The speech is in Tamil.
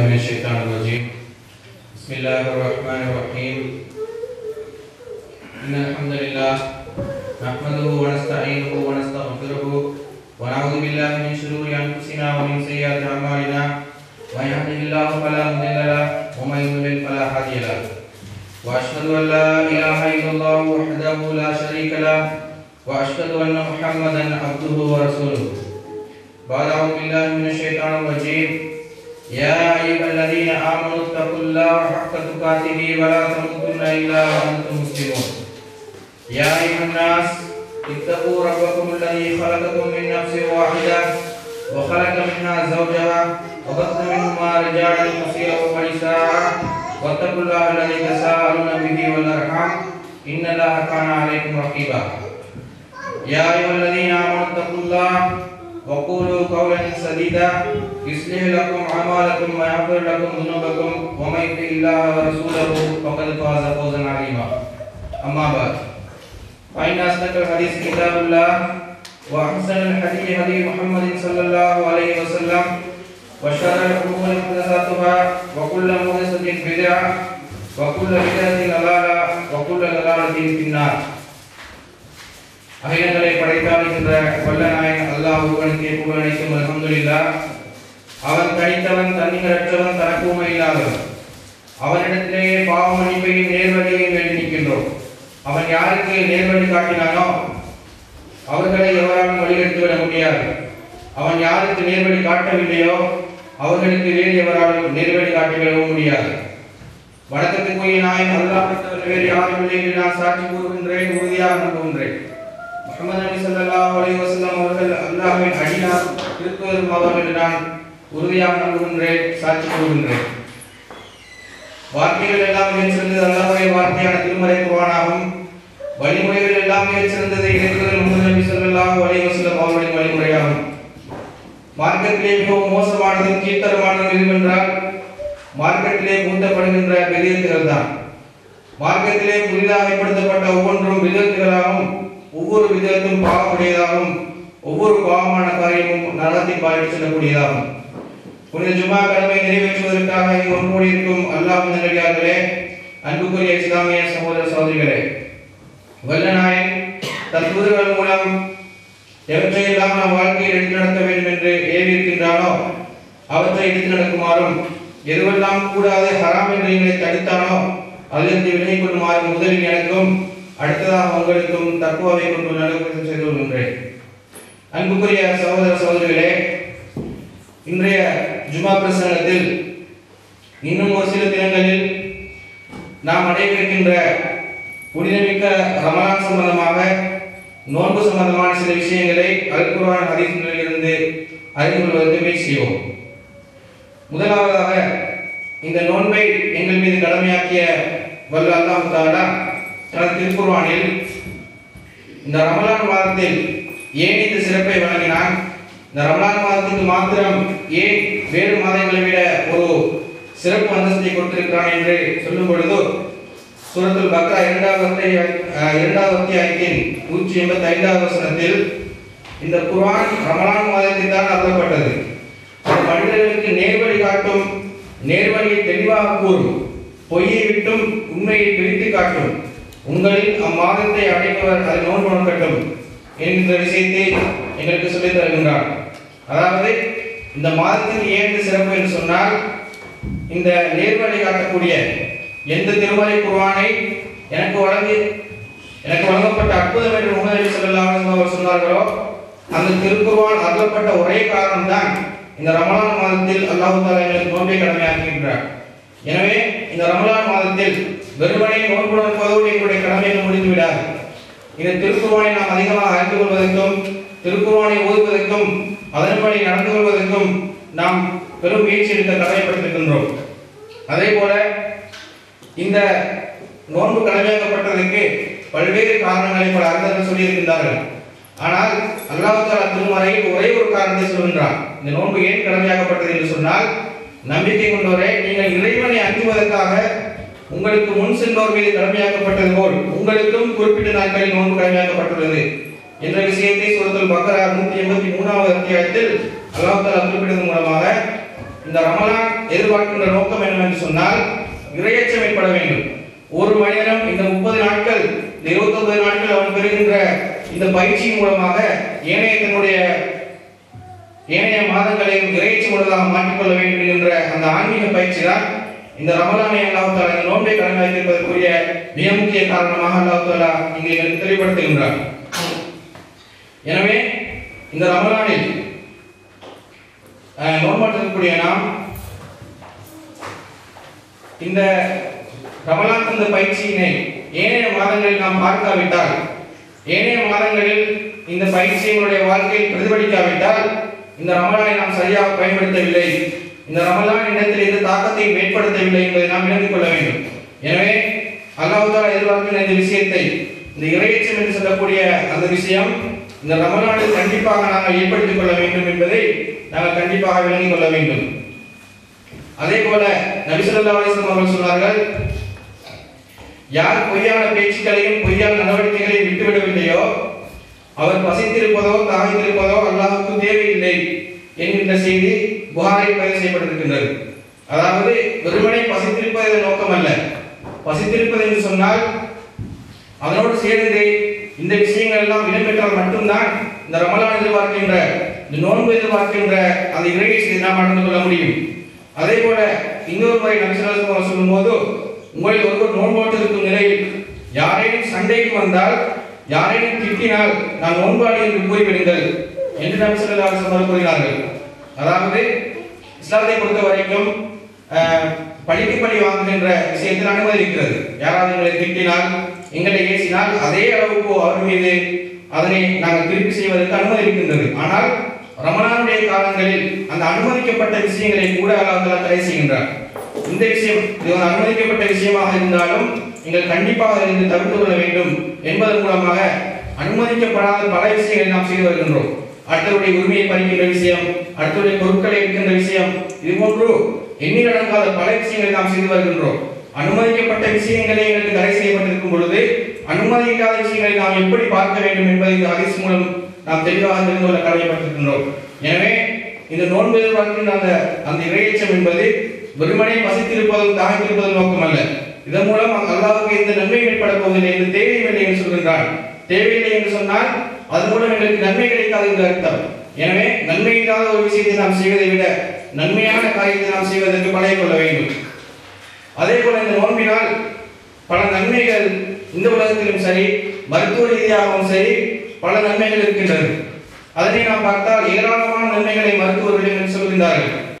من الشيطان بسم الله الرحمن الرحيم إن الحمد لله نحمده ونستعينه ونستغفره ونعوذ بالله من شرور أنفسنا ومن سيئات أعمالنا من يهده الله فلا مضل له ومن يضلل فلا هادي له۔ وأشهد أن لا إله إلا الله وحده لا شريك له وأشهد أن محمدا عبده ورسوله۔ بعد أعوذ بالله من الشيطان الرجيم يا أيها الذين آمنوا اتقوا الله حق تقاته ولا تموتن إلا وأنتم مسلمون. يا أيها الناس، اتقوا ربكم الذي خلقكم من نفس واحدة وخلق منها زوجها وبث منهما رجالا كثيرا ونساء واتقوا الله الذي تساءلون به والأرحام إن الله كان عليكم رقيبا. يا أيها الذين آمنوا اتقوا الله وقولوا قولا سديدا، يصلح لكم أعمالكم ويغفر لكم ذنوبكم، ومن يطع الله ورسوله فقد فاز فوزا عظيما. أما بعد، فإن أصدق الحديث كتاب الله، وأحسن الحديث هدي محمد صلى الله عليه وسلم، وشر الأمور محدثاتها، وكل محدثة بدعة، وكل بدعة ضلالة، وكل ضلالة في النار. அகிலங்களை படைத்தாளுகின்ற வல்லநாயன் அல்லாஹ் ஒருவனுக்கே புகழனைக்கும் அலமதுல்லா அவன் தனித்தவன் தன்னிகரற்றவன் தனக்கு இல்லாதவன். அவனிடத்திலேயே பாவ மன்னிப்பையும் நேர்வழியையும் வேண்டி நிற்கின்றோம். அவன் யாருக்கு நேர்வழி காட்டினானோ அவர்களை எவராலும் வழிகெடுத்து விட முடியாது. அவன் யாருக்கு நேர்வழி காட்டவில்லையோ அவர்களுக்கு வேறு எவராலும் நேர்வழி காட்டிவிடவும் முடியாது. வணக்கத்துக்குரிய நாயன் அல்லாஹ் வேறு யாரும் இல்லை என்று நான் சாட்சி கூறுகின்றேன் உறுதியாக நம்புகின்றேன். முகமது நபி ஸல்லல்லாஹு அலைஹி வஸல்லம் அவர்கள் அல்லாஹ்வின் அடியார் திருத்துவரும் அவர்கள் நான் உறுதியாக நம்புகின்றேன் சாட்சி கூறுகின்றேன். வார்த்தைகள் எல்லாம் மிகச் சிறந்தது அல்லாஹ்வுடைய வார்த்தையான திருமறை குர்ஆனாகும். வழிமுறைகள் எல்லாம் மிகச் சிறந்தது இறைவர்கள் முகமது நபி ஸல்லல்லாஹு அலைஹி வஸல்லம் அவர்களின் வழிமுறையாகும். மார்க்கத்திலே மிகவும் மோசமானதும் கீழ்த்தரமானதும் எதுவென்றால் மார்க்கத்திலே பூத்தப்படுகின்ற விதத்துகள் தான். மார்க்கத்திலே புதிதாக ஏற்படுத்தப்பட்ட ஒவ்வொன்றும் விதத்துகளாகவும் ஒவ்வொரு விதத்தும் பாவமுடையதாகவும் ஒவ்வொரு பாவமான காரியமும் நரகத்தை பாடி செல்லக்கூடியதாகும். புனித ஜுமா கடமை நிறைவேற்றுவதற்காக இங்கு ஒன்று கூடியிருக்கும் அல்லாஹ் நல்லடியார்களே அன்புக்குரிய இஸ்லாமிய சகோதர சகோதரிகளே வல்லநாயன் தற்போதுகள் மூலம் எவற்றையெல்லாம் நாம் வாழ்க்கையில் எடுத்து நடக்க வேண்டும் என்று ஏவியிருக்கின்றானோ அவற்றை எடுத்து நடக்குமாறும் எதுவெல்லாம் கூடாது ஹராம் என்று எங்களை தடுத்தானோ அதிலிருந்து விலகிக் கொள்ளுமாறு முதலில் எனக்கும் அடுத்ததாக உங்களுக்கும் தக்குவாவை கொண்டு நல்ல செய்து கொள்கின்றேன். அன்புக்குரிய சகோதர சகோதரிகளே இன்றைய ஜுமா பிரசங்கத்தில் இன்னும் ஒரு சில தினங்களில் நாம் அடையவிருக்கின்ற புனிதமிக்க ரமலான் சம்பந்தமாக நோன்பு சம்பந்தமான சில விஷயங்களை அல்குரான் ஹதீஸ்களிலிருந்து அறிந்து கொள்வதற்கு முயற்சி செய்வோம். முதலாவதாக இந்த நோன்பை எங்கள் மீது கடமையாக்கிய வல்ல அல்லாஹ் தாலா திருக்குர்வானில் இந்த ரமலான் மாதத்தில் ஏன் இந்த சிறப்பை வழங்கினான் இந்த ரமலான் மாதத்துக்கு மாத்திரம் ஏன் வேறு மாதங்களை விட ஒரு சிறப்பு அந்தஸ்தை கொடுத்திருக்கிறான் என்று சொல்லும் பொழுது சூரத்துல் பக்ரா இரண்டாவது இரண்டாவது அத்தியாயத்தின் நூற்றி எண்பத்தி ஐந்தாவது வசனத்தில் இந்த குர்ஆன் ரமலான் மாதத்தில் தான் அருளப்பட்டது மனிதர்களுக்கு நேர்வழி காட்டும் நேர்வழியை தெளிவாக கூறும் பொய்யை விட்டும் உண்மையை பிரித்து காட்டும். உங்களில் அம்மாதத்தை அடைப்பவர் அதை நோன்பு நோக்கட்டும் என்கின்ற விஷயத்தை எங்களுக்கு சொல்லித் தருகின்றார். அதாவது இந்த மாதத்தின் ஏழு சிறப்பு என்று சொன்னால் இந்த நேர்வழி காட்டக்கூடிய எந்த திருமலை குர்வானை எனக்கு வழங்கி எனக்கு வழங்கப்பட்ட அற்புதம் என்று முகநபி சொல்லலாம் அவர் சொன்னார்களோ அந்த திருக்குருவான் அருளப்பட்ட ஒரே காரணம்தான் இந்த ரமலான் மாதத்தில் அல்லாஹ் தாலா எங்களுக்கு நோன்பை கடமையாக்குகின்றார். எனவே இந்த ரமலான் மாதத்தில் வெறுமனை நோன்பு நோற்பதோடு எங்களுடைய கடமைகள் முடிந்து விடாது இந்த திருக்குர்ஆனை நாம் அதிகமாக அறிந்து கொள்வதற்கும் திருக்குர்ஆனை ஓதுவதற்கும் அதன்படி நடந்து கொள்வதற்கும் நாம் பெரும் முயற்சி எடுக்க கடமைப்பட்டிருக்கின்றோம். அதே போல இந்த நோன்பு கடமையாக்கப்பட்டதற்கு பல்வேறு காரணங்களை பல அறிஞர்கள் சொல்லியிருக்கின்றார்கள். ஆனால் அல்லாஹ் திருமறையில் ஒரே ஒரு காரணத்தை சொல்கின்றார் இந்த நோன்பு ஏன் கடமையாக்கப்பட்டது என்று சொன்னால் நம்பிக்கை கொண்டவரை நீங்கள் இறைவனை அஞ்சுவதற்காக உங்களுக்கு முன் சென்றோர் மீது கடமையாக்கப்பட்டது போல் உங்களுக்கும் குறிப்பிட்ட நாட்களில் நோன்பு கடமையாக்கப்பட்டுள்ளது. என்ற விஷயத்தை சுரத்தில் பக்கரார் நூற்றி எண்பத்தி மூணாவது அத்தியாயத்தில் அல்லாஹ் குறிப்பிட்டது மூலமாக இந்த ரமலான் எதிர்பார்க்கின்ற நோக்கம் என்னவென்று சொன்னால் இரையச்சம் ஏற்பட வேண்டும். ஒரு மனிதனும் இந்த முப்பது நாட்கள் இருபத்தொன்பது நாட்கள் அவன் பெறுகின்ற இந்த பயிற்சியின் மூலமாக ஏனைய தன்னுடைய ஏனைய மாதங்களையும் இறைச்சி உள்ளதாக மாற்றிக்கொள்ள வேண்டும் என்ற அந்த ஆன்மீக பயிற்சி தான் இந்த ரமலானை அல்லாஹால இந்த நோன்பை கடன் வைத்திருப்பதற்குரிய மிக முக்கிய காரணமாக அல்லாஹாலா இங்கே தெளிவுபடுத்துகின்றார் எனவே இந்த ரமலானில் அஹ், நாம் இந்த ரமலான் தந்த பயிற்சியினை ஏனைய மாதங்களில் நாம் பார்க்காவிட்டால் ஏனைய மாதங்களில் இந்த பயிற்சியினுடைய வாழ்க்கையில் பிரதிபலிக்காவிட்டால் இந்த ரமலானை நாம் சரியாக பயன்படுத்தவில்லை. இந்த ரமலான் இடத்தில் இந்த தாக்கத்தையும் ஏற்படுத்தவில்லை என்பதை நாம் விளங்கிக் கொள்ள வேண்டும். எனவே அல்லாஹால எதிர்பார்க்கிற இந்த விஷயத்தை இந்த இறையச்சம் என்று சொல்லக்கூடிய அந்த விஷயம் இந்த ரமலானில் கண்டிப்பாக நாங்கள் ஏற்படுத்திக் கொள்ள வேண்டும் என்பதை நாங்கள் கண்டிப்பாக விளங்கிக் கொள்ள வேண்டும். அதே போல நபிசல்லா அலிஸ்லாம் அவர்கள் சொன்னார்கள் யார் பொய்யான பேச்சுக்களையும் பொய்யான நடவடிக்கைகளையும் விட்டுவிடவில்லையோ அவர் பசித்திருப்பதோ தாகித்திருப்பதோ அல்லாஹுக்கு தேவையில்லை என்கின்ற செய்தி புகாரில் பதிவு செய்யப்பட்டிருக்கின்றது. அதாவது வெறுமனை பசித்திருப்பது நோக்கம் அல்ல பசித்திருப்பது என்று சொன்னால் அதனோடு சேர்ந்து இந்த விஷயங்கள் எல்லாம் இடம்பெற்றால் மட்டும்தான் இந்த ரமலான் எதிர்பார்க்கின்ற இந்த நோன்பு எதிர்பார்க்கின்ற அந்த இறையை நாம் நடந்து கொள்ள முடியும். அதே போல இன்னொரு முறை நபிசல்லாஸ் சொல்லும் போது உங்களில் ஒருவர் நோன்போட்டிருக்கும் நிலையில் யாரேனும் சண்டைக்கு வந்தால் யாரேனும் திட்டினால் நான் நோன்பாளி என்று கூறிவிடுங்கள் என்று நபிசல்லாஸ் சொன்னால் கூறினார்கள். அதாவது இஸ்லாத்தை பொறுத்த வரைக்கும் பழிக்கு பழி வாங்குகின்ற விஷயத்தில் அனுமதி இருக்கிறது. யாராவது எங்களை திட்டினால் எங்களை ஏசினால் அதே அளவுக்கு அவர் மீது அதனை நாங்கள் திருப்பி செய்வதற்கு அனுமதி இருக்கின்றது. ஆனால் ரமணானுடைய காலங்களில் அந்த அனுமதிக்கப்பட்ட விஷயங்களை கூட அல்லாஹ் தடை செய்கின்றார் இந்த விஷயம் இது ஒரு அனுமதிக்கப்பட்ட விஷயமாக இருந்தாலும் நீங்கள் கண்டிப்பாக இருந்து தவிர்த்து கொள்ள வேண்டும் என்பதன் மூலமாக அனுமதிக்கப்படாத பல விஷயங்களை நாம் செய்து வருகின்றோம். அடுத்தவருடைய உரிமையை பறிக்கின்ற விஷயம் அடுத்தவருடைய பொருட்களை எடுக்கின்ற விஷயம் இது போன்று எண்ணிலடங்காத பல விஷயங்களை நாம் செய்து வருகின்றோம். அனுமதிக்கப்பட்ட விஷயங்களே எங்களுக்கு தடை செய்யப்பட்டிருக்கும் பொழுது அனுமதிக்காத விஷயங்களை நாம் எப்படி பார்க்க வேண்டும் என்பதை இந்த ஹதீஸ் மூலம் நாம் தெளிவாக தெரிந்து கொள்ள கடமைப்பட்டிருக்கின்றோம் எனவே இந்த நோன்பு எதிர்பார்க்கின்ற அந்த அந்த இறையச்சம் என்பது வெறுமனே பசித்திருப்பதும் தாகித்திருப்பதும் நோக்கம் அல்ல இதன் மூலம் அல்லாவுக்கு எந்த நன்மை ஏற்பட போவதில்லை என்று தேவையில்லை என்று சொல்கின்றார். தேவையில்லை என்று சொன்னால் அது மூலம் எங்களுக்கு நன்மை கிடைக்காது என்று அர்த்தம். எனவே நன்மை இல்லாத ஒரு விஷயத்தை நாம் செய்வதை விட நன்மையான காரியத்தை நாம் செய்வதற்கு பழைய கொள்ள வேண்டும். அதே போல இந்த நோன்பினால் பல நன்மைகள் இந்த உலகத்திலும் சரி மருத்துவ ரீதியாகவும் சரி பல நன்மைகள் இருக்கின்றது. அதனை நாம் பார்த்தால் ஏராளமான நன்மைகளை மருத்துவர்களிடம் சொல்கின்றார்கள்.